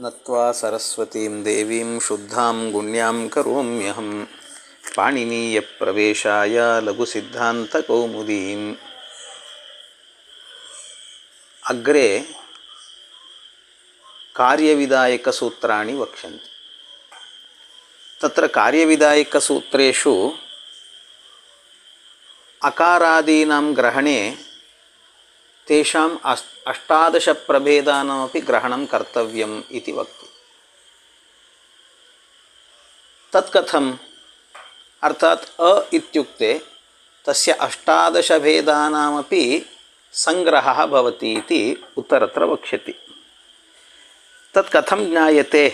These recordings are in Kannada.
नत्वा सरस्वतीं देवीं शुद्धां गुण्यां करोम्यहं। पाणिनीयप्रवेशाय लघुसिद्धान्तकौमुदीम्। अग्रे कार्यविधायकसूत्राणि वक्ष्यन्ते। तत्र कार्यविधायकसूत्रेषु अकारादीनां ग्रहणे तेषाम् अस् अष्टादशप्रभेदानामपि ग्रहणं कर्तव्यम् इति वक्ति तत् कथम् अर्थात् अ इत्युक्ते तस्य अष्टादशभेदानामपि सङ्ग्रहः भवति इति उत्तरत्र वक्ष्यति। तत् कथं ज्ञायते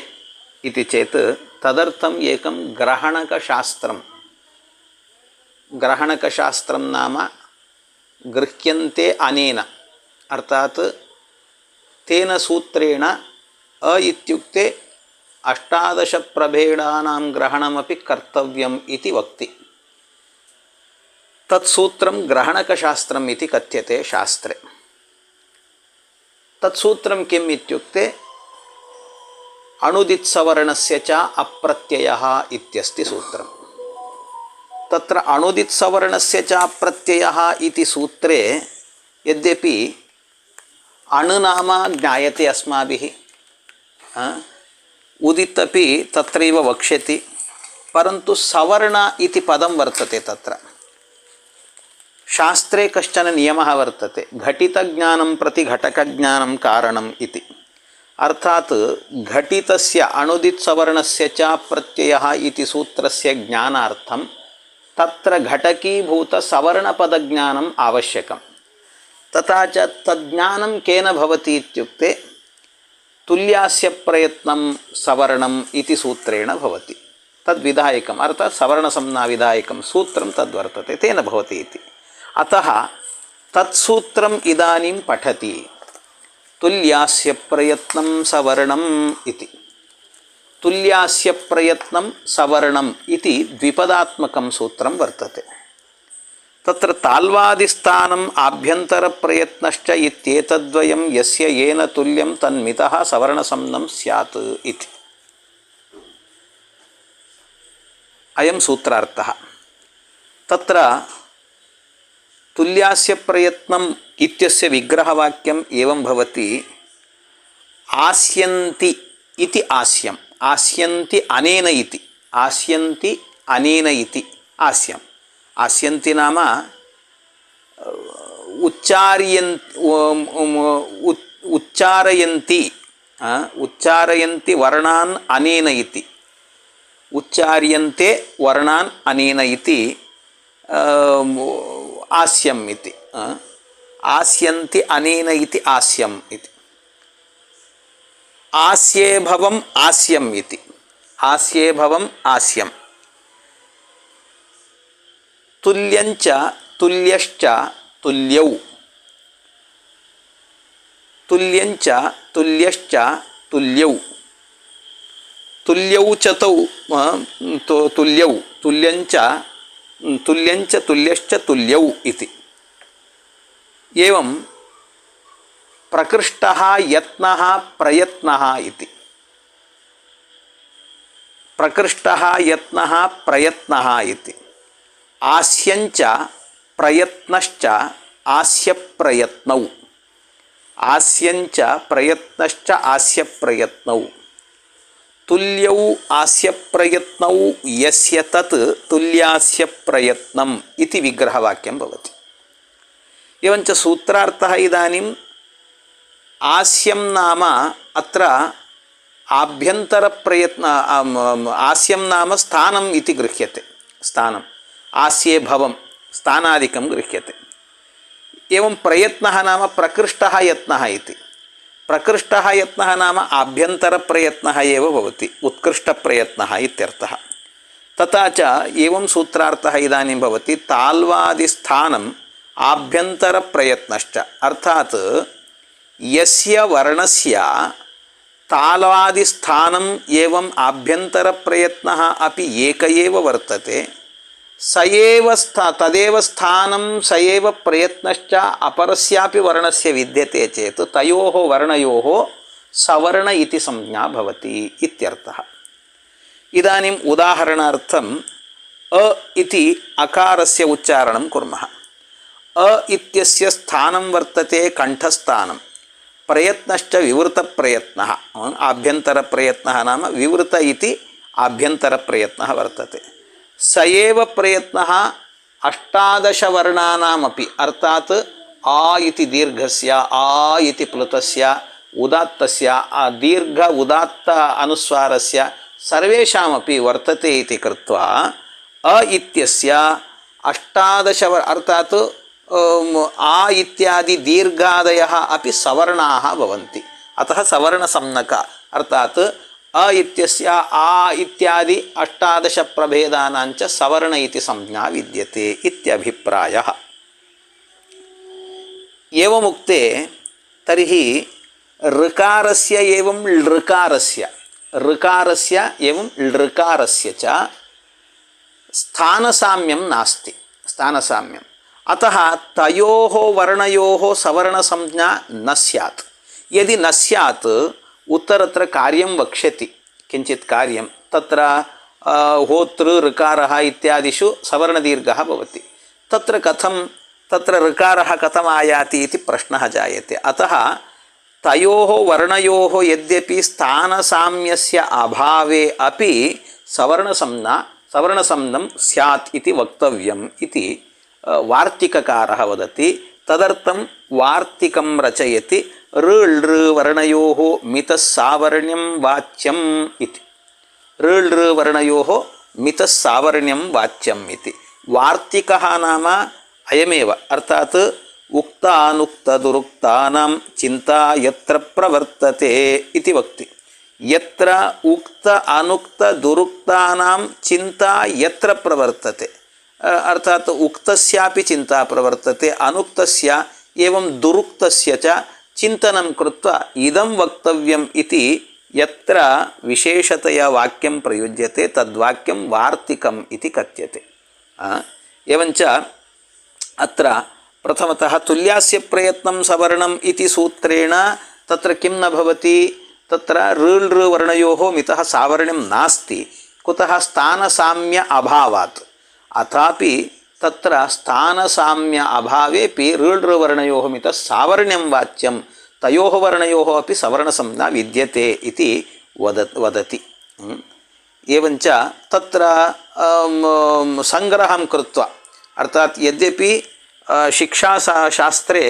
इति चेत् तदर्थम् एकं ग्रहणकशास्त्रं ग्रहणकशास्त्रं नाम गृह्यन्ते अनेन अर्थात् तेन सूत्रेण अ इत्युक्ते अष्टादशप्रभेदानां ग्रहणमपि कर्तव्यम् इति वक्ति तत्सूत्रं ग्रहणकशास्त्रम् इति कथ्यते शास्त्रे तत्सूत्रं किम् इत्युक्ते अणुदित्सवर्णस्य च अप्रत्ययः इत्यस्ति सूत्रम् तत्र अणुदित्सवर्णस्य च प्रत्ययः इति सूत्रे यद्यपि अणुनाम ज्ञायते अस्माभिः। उदित् अपि तत्रैव वक्ष्यति, परन्तु सवर्ण इति पदं वर्तते तत्र। शास्त्रे कश्चन नियमः वर्तते, घटितज्ञानं प्रति घटकज्ञानं कारणम् इति। अर्थात् घटितस्य अणुदित्सवर्णस्य च प्रत्ययः इति सूत्रस्य ज्ञानार्थं तत्र घटकीभूतसवर्णपदज्ञानम् आवश्यकं तथा च तज्ज्ञानं केन भवति इत्युक्ते तुल्यास्य प्रयत्नं सवर्णम् इति सूत्रेण भवति तद्विधायकम् अर्थात् सवर्णसंज्ञाविधायकं सूत्रं तद्वर्तते तेन भवति इति अतः तत्सूत्रम् इदानीं पठति तुल्यास्य प्रयत्नं सवर्णम् इति तुल्यास्य प्रयत्नं सवर्णम् इति द्विपदात्मकं सूत्रं वर्तते तत्र ताल्वादिस्थानम् आभ्यन्तरप्रयत्नश्च इत्येतद्वयं यस्य येन तुल्यं तन्मितः सवर्णसंज्ञं स्यात् इति अयं सूत्रार्थः तत्र तुल्यास्य प्रयत्नम् इत्यस्य विग्रहवाक्यम् एवं भवति आस्यन्ति इति आस्यम् आस्यन्ति अनेन इति आस्यन्ति अनेन इति आस्यम् అస్యంతి నామ ఉచ్చారయన్ ఉచ్చారయంతి ఉచ్చారయంతి వర్ణాన్ అనేన ఇది ఉచ్చార్యంతే వర్ణాన్ అనేన ఇది ఆస్యం ఇది ఆస్యంతి అనేన ఇది ఆస్యం ఇది ఆస్యేభవం ఆస్యం ఇది ఆస్యేభవం ఆస్యం. तुल्यञ्च, तुल्यश्च, तुल्यौ। तुल्यञ्च, तुल्यश्च, तुल्यौ। तुल्यौ च तौ तुल्यौ। तुल्यञ्च तुल्यञ्च, तुल्यश्च, तुल्यौ इति। एवं प्रकृष्टः, यत्नः, प्रयत्नः इति। प्रकृष्टः, यत्नः, प्रयत्नः इति। आस्यञ्च प्रयत्नश्च आस्यप्रयत्नौ। आस्यञ्च प्रयत्नश्च आस्यप्रयत्नौ। तुल्यौ आस्यप्रयत्नौ यस्य तत् तुल्यास्यप्रयत्नम् इति विग्रहवाक्यं भवति। एवञ्च सूत्रार्थः इदानीम् आस्यं नाम अत्र आभ्यन्तरप्रयत्न आस्यं नाम स्थानम् इति गृह्यते। स्थानम्। ఆస్యే భవం స్థానాదికం గృహ్యతే. ఏం ప్రయత్న నామ ప్రకృష్ట యత్న ఇది. ప్రకృష్ట యత్న నామ ఆభ్యంతర ప్రయత్న ఏవతి ఉత్కృష్ట ప్రయత్న ఇత్యర్థ. తథా సూత్రార్థ ఇదానీం భవతి తాల్వాది స్థానం ఆభ్యంతర ప్రయత్నశ్చ. అర్థాత్ ఎస్య వర్ణస్ తాళాది స్థానం ఏం ఆభ్యంతర ప్రయత్న అపి ఏక వర్తతే సయేవ స్థా తదేవ స్థానం సయేవ ప్రయత్నశ్చ అపరస్యాపి వర్ణస్య విద్యతే చేత్ తయో వర్ణయో సవర్ణ ఇది సంజ్ఞా భవతి ఇత్యర్థ. ఇదానీం ఉదాహరణార్థం అ ఇది అకారస్య ఉచ్చారణం కుర్మ. అ ఇత్యస్య స్థానం వర్తతే కంఠస్థానం. ప్రయత్నశ్చ వివృత ప్రయత్న. ఆభ్యంతర ప్రయత్న నామ వివృత ఇది ఆభ్యంతర ప్రయత్న వర్తతే. ಏವ ಪ್ರಯತ್ನ ಅಷ್ಟಾದಶವರ್ಣಾನಾಮಪಿ ಅರ್ಥಾತ್ ಆ ಇತಿ ದೀರ್ಘಸ್ಯ ಆ ಇತಿ ಪ್ಲುತಸ್ಯ ಉದಾತ್ತಸ್ಯ ಆ ದೀರ್ಘ ಉದಾತ್ತ ಅನುಸ್ವಾರಸ್ಯ ಸರ್ವೇಷಾಮಪಿ ವರ್ತತೆ ಇತಿ ಕೃತ್ವ ಅ ಇತ್ಯಸ್ಯ ಅಷ್ಟಾದಶವ ಅರ್ಥಾತ್ ಆ ಇತ್ಯಾದಿ ದೀರ್ಘಾದಯ ಅಪಿ ಸವರ್ಣಾ ಭವಂತಿ ಅತಃ ಸವರ್ಣಸಂಜ್ಞಕ ಅರ್ಥಾತ್ అ ఇత్యస్య ఆ ఇత్యాది అష్టాదశ ప్రభేదానాంచ సవర్ణ ఇది సంజ్ఞా విద్యతే ఇత్యభిప్రాయ. ఏముక్తే తర్హి ఋకారస్య ఏం లృకారస్య ఋకారస్య ఏం లృకారస్య చ స్థానసామ్యం నాస్తి. స్థానసామ్యం. అత తయో వర్ణయో సవర్ణ సంజ్ఞా న సత్ ఎది న సత్ उत्तरत्र कार्यं वक्ष्यति किञ्चित् कार्यं तत्र होतृ ऋकारः इत्यादिषु सवर्णदीर्घः भवति तत्र कथं तत्र ऋकारः कथम् आयाति इति प्रश्नः जायते अतः तयोः वर्णयोः यद्यपि स्थानसाम्यस्य अभावे अपि सवर्णसंज्ञा सवर्णसंज्ञं स्यात् इति वक्तव्यम् इति वार्तिककारः वदति तदर्थं वार्तिकं रचयति ಋಳ್ ಋ ವರ್ಣಯೋ ಮಿತಸ್ಸಾವರ್ಣ್ಯಂ ವಾಚ್ಯಂ ಇತಿ ಋಳ್ ಋ ವರ್ಣಯೋ ಮಿತಸ್ಸಾವರ್ಣ್ಯಂ ವಾಚ್ಯಂ ಇತಿ ವಾರ್ತಿಕ ನಾಮ ಅಯಮೇವ ಅರ್ಥಾತ್ ಉಕ್ತಾನುಕ್ತ ದುರುಕ್ತಾನಾಂ ಚಿಂತಾ ಯತ್ರ ಪ್ರವರ್ತತೆ ಇತಿ ವಕ್ತಿ ಯತ್ರ ಉಕ್ತ ಅನುಕ್ತ ದುರುಕ್ತಾನಾಂ ಚಿಂತಾ ಯತ್ರ ಪ್ರವರ್ತತೆ ಅರ್ಥಾತ್ ಉಕ್ತಸ್ಯಾಪಿ ಚಿಂತಾ ಪ್ರವರ್ತತೆ ಅನುಕ್ತಸ್ಯ ಏವಂ ದುರುಕ್ತಸ್ಯ ಚ చింతనం కృత్వ ఇదం వక్తవ్యం ఇది ఎత్ర విశేషతయా వాక్యం ప్రయుజ్యతే తద్వాక్యం వార్తికం ఇది కథ్యతే. ఏవంచ అత్ర ప్రథమత తుల్యాస్య ప్రయత్నం సవర్ణం ఇది సూత్రేణ తత్ర కిం న భవతి తత్ర రుల్ రు వర్ణయోः మితः సావర్ణ్యం నాస్తి కుత స్థానసామ్య అభావాత్. అథాపి अथापि तत्र स्थानसाम्य अभावेपि ऋळ್ ಋ वर्णयोः मितः सावर्ण्यं वाच्यं तयोः वर्णयोः अपि सवर्णसंज्ञा विद्यते इति वद वदति हम्म। एवञ्च तत्र अम्, सङ्ग्रहं कृत्वा अर्थात् यद्यपि अ, शिक्षाशास्त्रे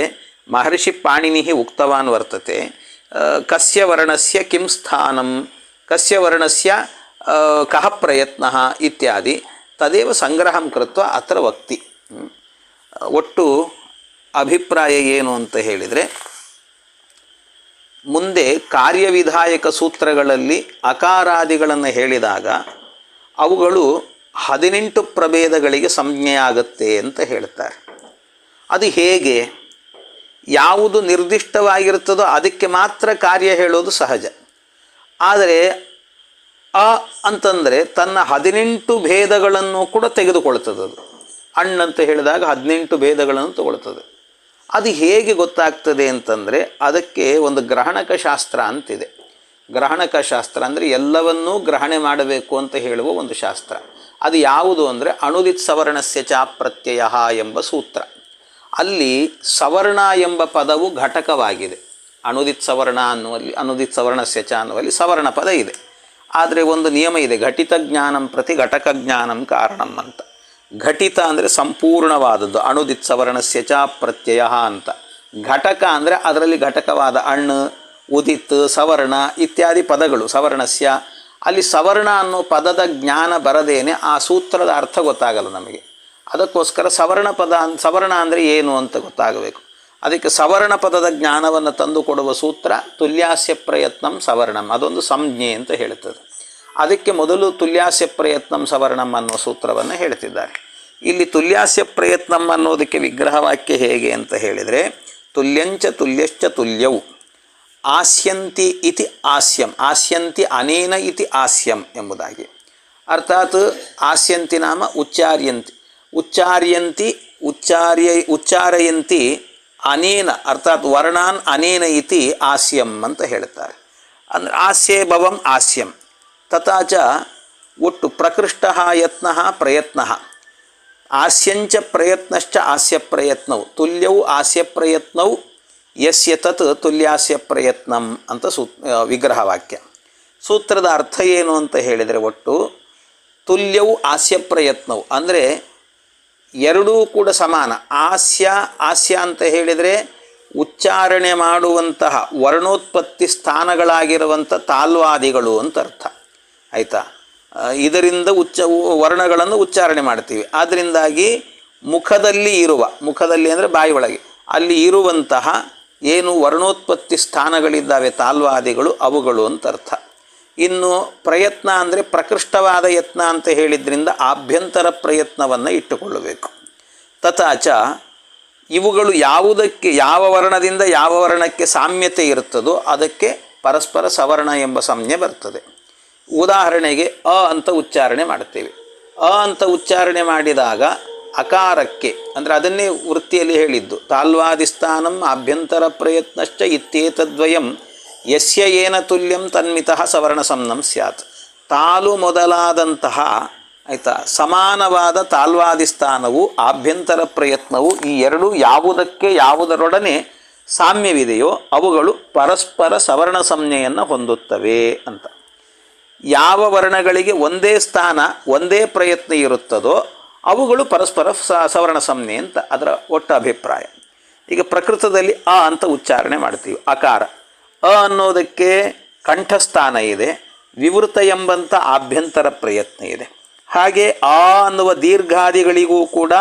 महर्षिपाणिनिः उक्तवान् वर्तते अ, कस्य वर्णस्य किं स्थानं कस्य वर्णस्य अ, कः प्रयत्नः इत्यादि ತದೇವ ಸಂಗ್ರಹಂ ಕೃತ್ವ ಅತ್ರ ವಕ್ತಿ ಒಟ್ಟು ಅಭಿಪ್ರಾಯ ಏನು ಅಂತ ಹೇಳಿದರೆ, ಮುಂದೆ ಕಾರ್ಯವಿಧಾಯಕ ಸೂತ್ರಗಳಲ್ಲಿ ಅಕಾರಾದಿಗಳನ್ನು ಹೇಳಿದಾಗ ಅವುಗಳು ಹದಿನೆಂಟು ಪ್ರಭೇದಗಳಿಗೆ ಸಂಜ್ಞೆಯಾಗುತ್ತೆ ಅಂತ ಹೇಳ್ತಾರೆ. ಅದು ಹೇಗೆ? ಯಾವುದು ನಿರ್ದಿಷ್ಟವಾಗಿರುತ್ತದೋ ಅದಕ್ಕೆ ಮಾತ್ರ ಕಾರ್ಯ ಹೇಳೋದು ಸಹಜ. ಆದರೆ ಅ ಅಂತಂದರೆ ತನ್ನ ಹದಿನೆಂಟು ಭೇದಗಳನ್ನು ಕೂಡ ತೆಗೆದುಕೊಳ್ತದೆ ಅದು. ಅಂತ ಹೇಳಿದಾಗ ಹದಿನೆಂಟು ಭೇದಗಳನ್ನು ತಗೊಳ್ತದೆ. ಅದು ಹೇಗೆ ಗೊತ್ತಾಗ್ತದೆ ಅಂತಂದರೆ ಅದಕ್ಕೆ ಒಂದು ಗ್ರಹಣಕ ಶಾಸ್ತ್ರ ಅಂತಿದೆ. ಗ್ರಹಣಕ ಶಾಸ್ತ್ರ ಅಂದರೆ ಎಲ್ಲವನ್ನೂ ಗ್ರಹಣೆ ಮಾಡಬೇಕು ಅಂತ ಹೇಳುವ ಒಂದು ಶಾಸ್ತ್ರ. ಅದು ಯಾವುದು ಅಂದರೆ ಅಣುದಿತ್ ಸವರ್ಣಸ್ಯ ಚ ಪ್ರತ್ಯಯ ಎಂಬ ಸೂತ್ರ. ಅಲ್ಲಿ ಸವರ್ಣ ಎಂಬ ಪದವು ಘಟಕವಾಗಿದೆ. ಅಣುದಿತ್ ಸವರ್ಣ ಅನ್ನುವಲ್ಲಿ, ಅನುದಿತ್ ಸವರ್ಣಸ್ಯ ಚ ಅನ್ನುವಲ್ಲಿ ಸವರ್ಣ ಪದ ಇದೆ. ಆದರೆ ಒಂದು ನಿಯಮ ಇದೆ, ಘಟಿತ ಜ್ಞಾನಂ ಪ್ರತಿ ಘಟಕ ಜ್ಞಾನಂ ಕಾರಣಂ ಅಂತ. ಘಟಿತ ಅಂದರೆ ಸಂಪೂರ್ಣವಾದದ್ದು ಅಣುದಿತ್ ಸವರ್ಣಸ್ಯ ಚ ಪ್ರತ್ಯಯ ಅಂತ. ಘಟಕ ಅಂದರೆ ಅದರಲ್ಲಿ ಘಟಕವಾದ ಅಣ್ಣು ಉದಿತ್, ಸವರ್ಣ ಇತ್ಯಾದಿ ಪದಗಳು, ಸವರ್ಣಸ್ಯ. ಅಲ್ಲಿ ಸವರ್ಣ ಅನ್ನೋ ಪದದ ಜ್ಞಾನ ಬರದೇನೆ ಆ ಸೂತ್ರದ ಅರ್ಥ ಗೊತ್ತಾಗಲ್ಲ ನಮಗೆ. ಅದಕ್ಕೋಸ್ಕರ ಸವರ್ಣ ಪದ, ಸವರ್ಣ ಅಂದರೆ ಏನು ಅಂತ ಗೊತ್ತಾಗಬೇಕು. ಅದಕ್ಕೆ ಸವರ್ಣ ಪದದ ಜ್ಞಾನವನ್ನು ತಂದುಕೊಡುವ ಸೂತ್ರ ತುಲ್ಯಾಸ್ಯ ಪ್ರಯತ್ನಂ ಸವರ್ಣಂ. ಅದೊಂದು ಸಂಜ್ಞೆ ಅಂತ ಹೇಳುತ್ತದೆ ಅದಕ್ಕೆ ಮೊದಲು ತುಲ್ಯಾಸ್ಯ ಪ್ರಯತ್ನಂ ಸವರ್ಣಂ ಅನ್ನೋ ಸೂತ್ರವನ್ನು ಹೇಳ್ತಿದ್ದಾರೆ. ಇಲ್ಲಿ ತುಲ್ಯಾಸ್ಯ ಪ್ರಯತ್ನಂ ಅನ್ನೋದಕ್ಕೆ ವಿಗ್ರಹವಾಕ್ಯ ಹೇಗೆ ಅಂತ ಹೇಳಿದರೆ, ತುಲ್ಯಂಚ ತುಲ್ಯಶ್ಚ ತುಲ್ಯವು ಆಸ್ಯಂತಿ ಇತಿ ಆಸ್ಯಂ, ಆಸ್ಯಂತಿ ಅನೇನ ಇತಿ ಆಸ್ಯಂ ಎಂಬುದಾಗಿ. ಅರ್ಥಾತ್ ಆಸ್ಯಂತಿ ನಾಮ ಉಚ್ಚಾರ್ಯಂತಿ ಉಚ್ಚಾರ್ಯಂತಿ ಉಚ್ಚಾರ್ಯ ಉಚ್ಚಾರಯಂತಿ ಅನೇನ, ಅರ್ಥಾತ್ ವರ್ಣಾನ್ ಅನೇನ ಇತಿ ಆಸ್ಯಂ ಅಂತ ಹೇಳ್ತಾರೆ ಅಂದರೆ ಆಸ್ಯೇ ಭವಂ ಆಸ್ಯಂ. ತಥಾಚ ಒಟ್ಟು ಪ್ರಕೃಷ್ಟ ಯತ್ನ ಪ್ರಯತ್ನ. ಹಾಸ್ಯಂಚ ಪ್ರಯತ್ನಶ್ಚ ಆಸ್ಯ ಪ್ರಯತ್ನವು ತುಲ್ಯವು ಆಸ್ಯ ಪ್ರಯತ್ನವು ಯಸ್ಯ ತತ್ ತುಲ್ಯಾಸ್ಯ ಪ್ರಯತ್ನಂ ಅಂತ ಸೂ ವಿಗ್ರಹ ವಾಕ್ಯ ಸೂತ್ರದ ಅರ್ಥ ಏನು ಅಂತ ಹೇಳಿದರೆ ಒಟ್ಟು ತುಲ್ಯವು ಆಸ್ಯ ಪ್ರಯತ್ನವು ಅಂದರೆ ಎರಡೂ ಕೂಡ ಸಮಾನ. ಆಸ್ಯ ಆಸ್ಯ ಅಂತ ಹೇಳಿದರೆ ಉಚ್ಚಾರಣೆ ಮಾಡುವಂತಹ ವರ್ಣೋತ್ಪತ್ತಿ ಸ್ಥಾನಗಳಾಗಿರುವಂಥ ತಾಲ್ವಾದಿಗಳು ಅಂತ ಅರ್ಥ. ಆಯಿತಾ? ಇದರಿಂದ ಉಚ್ಚ, ವರ್ಣಗಳನ್ನು ಉಚ್ಚಾರಣೆ ಮಾಡ್ತೀವಿ. ಆದ್ದರಿಂದಾಗಿ ಮುಖದಲ್ಲಿ ಇರುವ, ಮುಖದಲ್ಲಿ ಅಂದರೆ ಬಾಯಿ ಒಳಗೆ, ಅಲ್ಲಿ ಇರುವಂತಹ ಏನು ವರ್ಣೋತ್ಪತ್ತಿ ಸ್ಥಾನಗಳಿದ್ದಾವೆ ತಾಲ್ವಾದಿಗಳು, ಅವುಗಳು ಅಂತ ಅರ್ಥ. ಇನ್ನು ಪ್ರಯತ್ನ ಅಂದರೆ ಪ್ರಕೃಷ್ಟವಾದ ಯತ್ನ ಅಂತ ಹೇಳಿದ್ರಿಂದ ಆಭ್ಯಂತರ ಪ್ರಯತ್ನವನ್ನು ಇಟ್ಟುಕೊಳ್ಳಬೇಕು. ತಥಾಚ ಇವುಗಳು ಯಾವುದಕ್ಕೆ ಯಾವ ವರ್ಣದಿಂದ ಯಾವ ವರ್ಣಕ್ಕೆ ಸಾಮ್ಯತೆ ಇರುತ್ತದೋ ಅದಕ್ಕೆ ಪರಸ್ಪರ ಸವರ್ಣ ಎಂಬ ಸಂಜ್ಞೆ ಬರ್ತದೆ. ಉದಾಹರಣೆಗೆ ಅ ಅಂತ ಉಚ್ಚಾರಣೆ ಮಾಡ್ತೇವೆ ಅ ಅಂತ ಉಚ್ಚಾರಣೆ ಮಾಡಿದಾಗ ಅಕಾರಕ್ಕೆ ಅಂದರೆ ಅದನ್ನೇ ವೃತ್ತಿಯಲ್ಲಿ ಹೇಳಿದ್ದು, ತಾಲ್ವಾದಿಸ್ಥಾನಂ ಆಭ್ಯಂತರ ಪ್ರಯತ್ನಶ್ಚ ಇತ್ಯೇತದ್ವಯಂ ಯಸ್ಯ ಏನ ತುಲ್ಯಂ ತನ್ಮಿತಃ ಸವರ್ಣ ಸಂನಂ ಸ್ಯಾತ್. ತಾಲು ಮೊದಲಾದಂತಹ, ಆಯಿತಾ, ಸಮಾನವಾದ ತಾಲ್ವಾದಿಸ್ಥಾನವು, ಆಭ್ಯಂತರ ಪ್ರಯತ್ನವು ಈ ಎರಡು ಯಾವುದಕ್ಕೆ ಯಾವುದರೊಡನೆ ಸಾಮ್ಯವಿದೆಯೋ ಅವುಗಳು ಪರಸ್ಪರ ಸವರ್ಣ ಸಂಜ್ಞೆಯನ್ನು ಹೊಂದುತ್ತವೆ ಅಂತ. ಯಾವ ವರ್ಣಗಳಿಗೆ ಒಂದೇ ಸ್ಥಾನ, ಒಂದೇ ಪ್ರಯತ್ನ ಇರುತ್ತದೋ ಅವುಗಳು ಪರಸ್ಪರ ಸವರ್ಣ ಸಂಜ್ಞೆ ಅಂತ ಅದರ ಒಟ್ಟು ಅಭಿಪ್ರಾಯ. ಈಗ ಪ್ರಕೃತದಲ್ಲಿ ಅ ಅಂತ ಉಚ್ಚಾರಣೆ ಮಾಡ್ತೀವಿ, ಅಕಾರ. ಅ ಅನ್ನೋದಕ್ಕೆ ಕಂಠಸ್ಥಾನ ಇದೆ, ವಿವೃತ ಎಂಬಂಥ ಆಭ್ಯಂತರ ಪ್ರಯತ್ನ ಇದೆ. ಹಾಗೆ ಆ ಅನ್ನುವ ದೀರ್ಘಾದಿಗಳಿಗೂ ಕೂಡ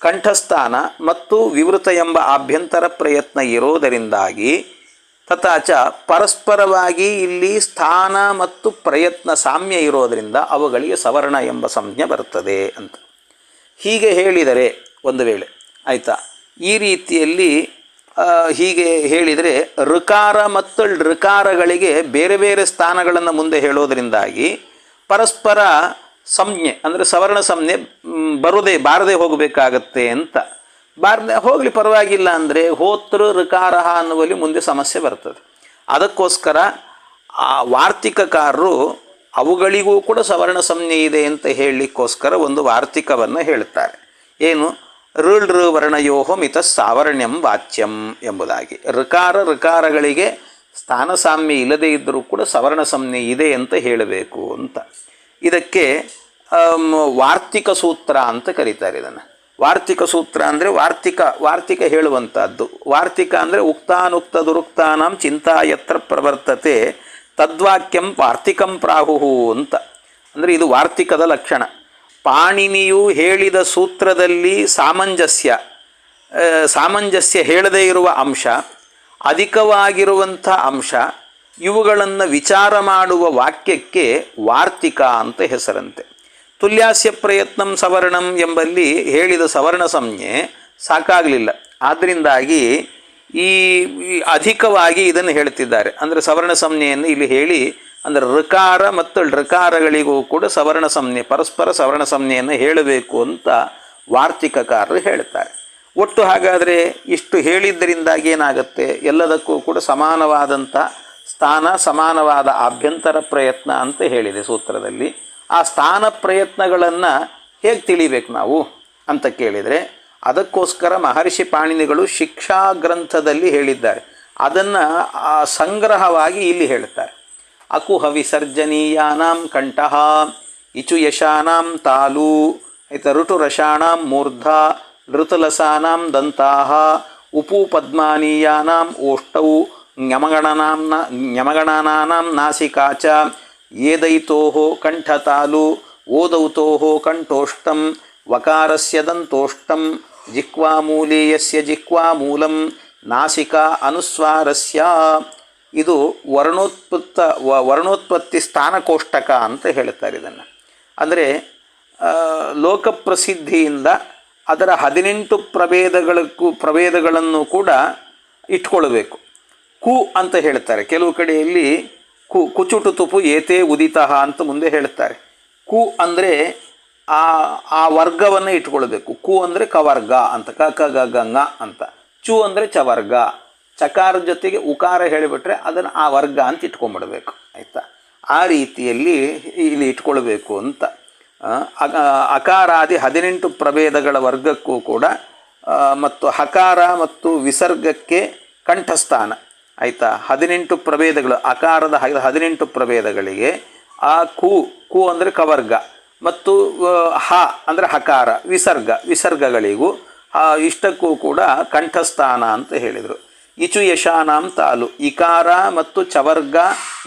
ಕಂಠಸ್ಥಾನ ಮತ್ತು ವಿವೃತ ಎಂಬ ಆಭ್ಯಂತರ ಪ್ರಯತ್ನ ಇರೋದರಿಂದಾಗಿ ತಥಾಚ ಪರಸ್ಪರವಾಗಿ ಇಲ್ಲಿ ಸ್ಥಾನ ಮತ್ತು ಪ್ರಯತ್ನ ಸಾಮ್ಯ ಇರೋದರಿಂದ ಅವುಗಳಿಗೆ ಸವರ್ಣ ಎಂಬ ಸಂಜ್ಞೆ ಬರ್ತದೆ ಅಂತ. ಹೀಗೆ ಹೇಳಿದರೆ ಒಂದು ವೇಳೆ, ಆಯಿತಾ? ಈ ರೀತಿಯಲ್ಲಿ ಹೀಗೆ ಹೇಳಿದರೆ ಋಕಾರ ಮತ್ತು ಋಕಾರಗಳಿಗೆ ಬೇರೆ ಬೇರೆ ಸ್ಥಾನಗಳನ್ನು ಮುಂದೆ ಹೇಳೋದರಿಂದಾಗಿ ಪರಸ್ಪರ ಸಂಜ್ಞೆ, ಅಂದರೆ ಸವರ್ಣ ಸಂಜ್ಞೆ ಬರೋದೇ, ಬರುದೇ ಹೋಗಬೇಕಾಗತ್ತೆ ಅಂತ. ಬಾರದೆ, ಹೋಗಲಿ ಪರವಾಗಿಲ್ಲ ಅಂದರೆ ಹೋತೃ ಋಕಾರ ಅನ್ನುವಲ್ಲಿ ಮುಂದೆ ಸಮಸ್ಯೆ ಬರ್ತದೆ. ಅದಕ್ಕೋಸ್ಕರ ಆ ವಾರ್ತಿಕಕಾರರು ಅವುಗಳಿಗೂ ಕೂಡ ಸವರ್ಣ ಸಂಜ್ಞೆ ಇದೆ ಅಂತ ಹೇಳಲಿಕ್ಕೋಸ್ಕರ ಒಂದು ವಾರ್ತಿಕವನ್ನು ಹೇಳ್ತಾರೆ. ಏನು? ಋಳ್ ವರ್ಣಯೋಹ ಮಿತ ಸಾವರ್ಣ್ಯಂ ವಾಚ್ಯಂ ಎಂಬುದಾಗಿ. ಋಕಾರ ಋಕಾರಗಳಿಗೆ ಸ್ಥಾನ ಸಾಮ್ಯ ಇಲ್ಲದೇ ಇದ್ದರೂ ಕೂಡ ಸವರ್ಣ ಸಂಜ್ಞೆ ಇದೆ ಅಂತ ಹೇಳಬೇಕು ಅಂತ. ಇದಕ್ಕೆ ವಾರ್ತಿಕ ಸೂತ್ರ ಅಂತ ಕರೀತಾರೆ ಇದನ್ನು. ವಾರ್ತಿಕ ಸೂತ್ರ ಅಂದರೆ ವಾರ್ತಿಕ ವಾರ್ತಿಕ ಹೇಳುವಂಥದ್ದು ವಾರ್ತಿಕ ಅಂದರೆ ಉಕ್ತಾನುಕ್ತ ದುರುಕ್ತಾನಾಂ ಚಿಂತಾ ಯತ್ರ ಪ್ರವರ್ತತೆ, ತದ್ವಾಕ್ಯಂ ವಾರ್ತಿಕಂ ಪ್ರಾಹುಹು ಅಂತ. ಅಂದರೆ ಇದು ವಾರ್ತಿಕದ ಲಕ್ಷಣ. ಪಾಣಿನಿಯು ಹೇಳಿದ ಸೂತ್ರದಲ್ಲಿ ಸಾಮಂಜಸ್ಯ ಸಾಮಂಜಸ್ಯ ಹೇಳದೇ ಇರುವ ಅಂಶ, ಅಧಿಕವಾಗಿರುವಂಥ ಅಂಶ, ಇವುಗಳನ್ನು ವಿಚಾರ ಮಾಡುವ ವಾಕ್ಯಕ್ಕೆ ವಾರ್ತಿಕ ಅಂತ ಹೆಸರಂತೆ. ತುಲ್ಯಾಸ್ಯ ಪ್ರಯತ್ನಂ ಸವರ್ಣಂ ಎಂಬಲ್ಲಿ ಹೇಳಿದ ಸವರ್ಣ ಸಂಜ್ಞೆ ಸಾಕಾಗಲಿಲ್ಲ. ಆದ್ದರಿಂದಾಗಿ ಈ ಅಧಿಕವಾಗಿ ಇದನ್ನು ಹೇಳ್ತಿದ್ದಾರೆ. ಅಂದರೆ ಸವರ್ಣ ಸಂಜ್ಞೆಯನ್ನು ಇಲ್ಲಿ ಹೇಳಿ ಅಂದರೆ ಋಕಾರ ಮತ್ತು ಋಕಾರಗಳಿಗೂ ಕೂಡ ಸವರ್ಣ ಸಂಜ್ಞೆ, ಪರಸ್ಪರ ಸವರ್ಣ ಸಂಜ್ಞೆಯನ್ನು ಹೇಳಬೇಕು ಅಂತ ವಾರ್ತಿಕಕಾರರು ಹೇಳ್ತಾರೆ. ಒಟ್ಟು ಹಾಗಾದರೆ ಇಷ್ಟು ಹೇಳಿದ್ದರಿಂದಾಗಿ ಏನಾಗುತ್ತೆ? ಎಲ್ಲದಕ್ಕೂ ಕೂಡ ಸಮಾನವಾದಂಥ ಸ್ಥಾನ, ಸಮಾನವಾದ ಆಭ್ಯಂತರ ಪ್ರಯತ್ನ ಅಂತ ಹೇಳಿದೆ ಸೂತ್ರದಲ್ಲಿ. ಆ ಸ್ಥಾನ ಪ್ರಯತ್ನಗಳನ್ನು ಹೇಗೆ ತಿಳಿಬೇಕು ನಾವು ಅಂತ ಕೇಳಿದರೆ, ಅದಕ್ಕೋಸ್ಕರ ಮಹರ್ಷಿ ಪಾಣಿನಿಗಳು ಶಿಕ್ಷಾ ಗ್ರಂಥದಲ್ಲಿ ಹೇಳಿದ್ದಾರೆ. ಅದನ್ನು ಸಂಗ್ರಹವಾಗಿ ಇಲ್ಲಿ ಹೇಳ್ತಾರೆ. అకుహ విసర్జనీయానాం కంఠ ఇచుయశానాం తాలు అయితే ఋటురషాణం మూర్ధ ఋతులసానాం దంతా ఉపూపద్మానీయానాం ఓష్టౌ ఞమగణనాం ఞమగణనానాం నాసికాచ ఏదైతో కంఠతాలు ఓదౌతో కంఠోష్టం వకారస్య దంతోష్టం జిహ్వామూలీయస్య జిహ్వామూలం నాసికా అనుస్వారస్యా। ಇದು ವರ್ಣೋತ್ಪತ್ತ ವರ್ಣೋತ್ಪತ್ತಿ ಸ್ಥಾನಕೋಷ್ಟಕ ಅಂತ ಹೇಳ್ತಾರೆ ಇದನ್ನು. ಅಂದರೆ ಲೋಕಪ್ರಸಿದ್ಧಿಯಿಂದ ಅದರ ಹದಿನೆಂಟು ಪ್ರಭೇದಗಳಕ್ಕೂ, ಪ್ರಭೇದಗಳನ್ನು ಕೂಡ ಇಟ್ಕೊಳ್ಬೇಕು. ಕು ಅಂತ ಹೇಳ್ತಾರೆ. ಕೆಲವು ಕಡೆಯಲ್ಲಿ ಕು, ಕುಚುಟು ತುಪು ಏತೇ ಉದಿತಃ ಅಂತ ಮುಂದೆ ಹೇಳ್ತಾರೆ. ಕು ಅಂದರೆ ಆ ಆ ವರ್ಗವನ್ನು ಇಟ್ಕೊಳ್ಬೇಕು. ಕು ಅಂದರೆ ಕವರ್ಗ ಅಂತ, ಕ ಕ ಗ, ಂಗ ಅಂತ. ಚು ಅಂದರೆ ಚವರ್ಗ. ಚಕಾರದ ಜೊತೆಗೆ ಉಕಾರ ಹೇಳಿಬಿಟ್ರೆ ಅದನ್ನು ಆ ವರ್ಗ ಅಂತ ಇಟ್ಕೊಂಡ್ಬಿಡ್ಬೇಕು, ಆಯಿತಾ? ಆ ರೀತಿಯಲ್ಲಿ ಇಲ್ಲಿ ಇಟ್ಕೊಳ್ಬೇಕು ಅಂತ. ಅಕಾರಾದಿ ಹದಿನೆಂಟು ಪ್ರಭೇದಗಳ ವರ್ಗಕ್ಕೂ ಕೂಡ ಮತ್ತು ಹಕಾರ ಮತ್ತು ವಿಸರ್ಗಕ್ಕೆ ಕಂಠಸ್ಥಾನ, ಆಯಿತಾ? ಹದಿನೆಂಟು ಪ್ರಭೇದಗಳು, ಅಕಾರದ ಹದಿನೆಂಟು ಪ್ರಭೇದಗಳಿಗೆ ಆ ಕು ಕು ಅಂದರೆ ಕವರ್ಗ ಮತ್ತು ಹ ಅಂದರೆ ಹಕಾರ, ವಿಸರ್ಗ, ವಿಸರ್ಗಗಳಿಗೂ ಇಷ್ಟಕ್ಕೂ ಕೂಡ ಕಂಠಸ್ಥಾನ ಅಂತ ಹೇಳಿದರು. ಇಚು ಯಶಾನಾಂ ತಾಲು. ಇಕಾರ ಮತ್ತು ಚವರ್ಗ,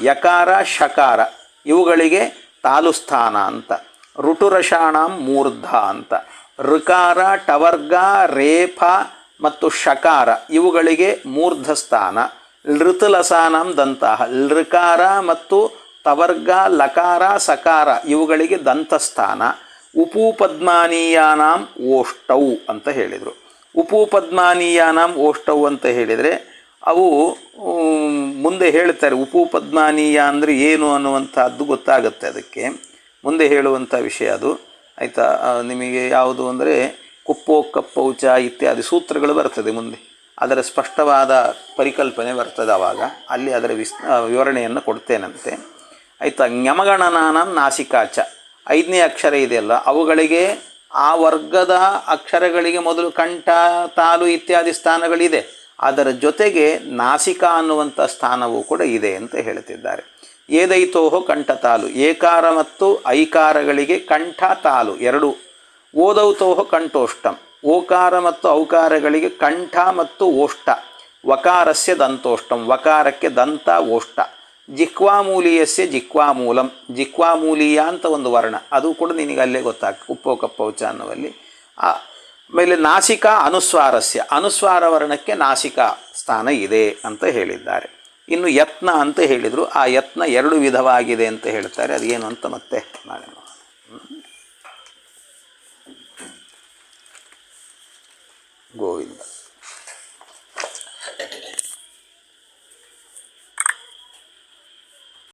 ಯಕಾರ, ಶಕಾರ, ಇವುಗಳಿಗೆ ತಾಲು ಸ್ಥಾನ ಅಂತ. ಋಟುರಷಾಣಾಂ ಮೂರ್ಧ ಅಂತ. ಋಕಾರ, ಟವರ್ಗ, ರೇಫ ಮತ್ತು ಶಕಾರ ಇವುಗಳಿಗೆ ಮೂರ್ಧ ಸ್ಥಾನ ಲೃತಲಸಾನಾಂ ದಂತಹ. ಲೃಕಾರ ಮತ್ತು ತವರ್ಗ, ಲಕಾರ, ಸಕಾರ ಇವುಗಳಿಗೆ ದಂತಸ್ಥಾನ. ಉಪೂಪದ್ಮಾನೀಯಾನಾಂ ಓಷ್ಟೌ ಅಂತ ಹೇಳಿದರು. ಉಪೂಪದ್ಮಾನೀಯಾನಾಂ ಓಷ್ಟವು ಅಂತ ಹೇಳಿದರೆ, ಅವು ಮುಂದೆ ಹೇಳ್ತಾರೆ, ಉಪೂಪದ್ಮಾನೀಯ ಅಂದರೆ ಏನು ಅನ್ನುವಂಥದ್ದು ಗೊತ್ತಾಗುತ್ತೆ ಅದಕ್ಕೆ. ಮುಂದೆ ಹೇಳುವಂಥ ವಿಷಯ ಅದು. ಆಯಿತಾ? ನಿಮಗೆ ಯಾವುದು ಅಂದರೆ, ಕುಪ್ಪೋ ಕಪ್ಪೌಚ ಇತ್ಯಾದಿ ಸೂತ್ರಗಳು ಬರ್ತದೆ ಮುಂದೆ. ಅದರ ಸ್ಪಷ್ಟವಾದ ಪರಿಕಲ್ಪನೆ ಬರ್ತದೆ ಆವಾಗ ಅಲ್ಲಿ ಅದರ ವಿಸ್ ವಿವರಣೆಯನ್ನು ಕೊಡ್ತೇನಂತೆ. ಆಯಿತಾ? ಜ್ಞಮಗಣನಾನಂ ನಾಸಿಕಾಚ ಐದನೇ ಅಕ್ಷರ ಇದೆಯಲ್ಲ, ಅವುಗಳಿಗೆ ಆ ವರ್ಗದ ಅಕ್ಷರಗಳಿಗೆ ಮೊದಲು ಕಂಠ, ತಾಲು ಇತ್ಯಾದಿ ಸ್ಥಾನಗಳಿದೆ. ಅದರ ಜೊತೆಗೆ ನಾಸಿಕ ಅನ್ನುವಂಥ ಸ್ಥಾನವೂ ಕೂಡ ಇದೆ ಅಂತ ಹೇಳ್ತಿದ್ದಾರೆ. ಏದೈತೋಹೋ ಕಂಠ ತಾಲು. ಏಕಾರ ಮತ್ತು ಐಕಾರಗಳಿಗೆ ಕಂಠ ತಾಲು ಎರಡು. ಓದೌತೋಹೋ ಕಂಠೋಷ್ಟಂ. ಓಕಾರ ಮತ್ತು ಔಕಾರಗಳಿಗೆ ಕಂಠ ಮತ್ತು ಓಷ್ಟ. ವಕಾರಸ್ಯ ದಂತೋಷ್ಟಂ. ವಕಾರಕ್ಕೆ ದಂತ ಓಷ್ಟ. ಜಿಕ್ವಾಮೂಲೀಯಸ್ಯ ಜಿಕ್ವಾಮೂಲಂ. ಜಿಕ್ವಾಮೂಲೀಯ ಅಂತ ಒಂದು ವರ್ಣ. ಅದು ಕೂಡ ನಿನಗೆ ಅಲ್ಲೇ ಗೊತ್ತಾಗ, ಉಪ್ಪೋ ಕಪ್ಪೌಚ ಅನ್ನುವಲ್ಲಿ. ಆಮೇಲೆ ನಾಸಿಕ ಅನುಸ್ವಾರಸ್ಯ. ಅನುಸ್ವಾರ ವರ್ಣಕ್ಕೆ ನಾಸಿಕ ಸ್ಥಾನ ಇದೆ ಅಂತ ಹೇಳಿದ್ದಾರೆ. ಇನ್ನು ಯತ್ನ ಅಂತ ಹೇಳಿದರು. ಆ ಯತ್ನ ಎರಡು ವಿಧವಾಗಿದೆ ಅಂತ ಹೇಳ್ತಾರೆ. ಅದೇನು ಅಂತ ಮತ್ತೆ ನಾಳೆ. ಗೋವಿಂದ.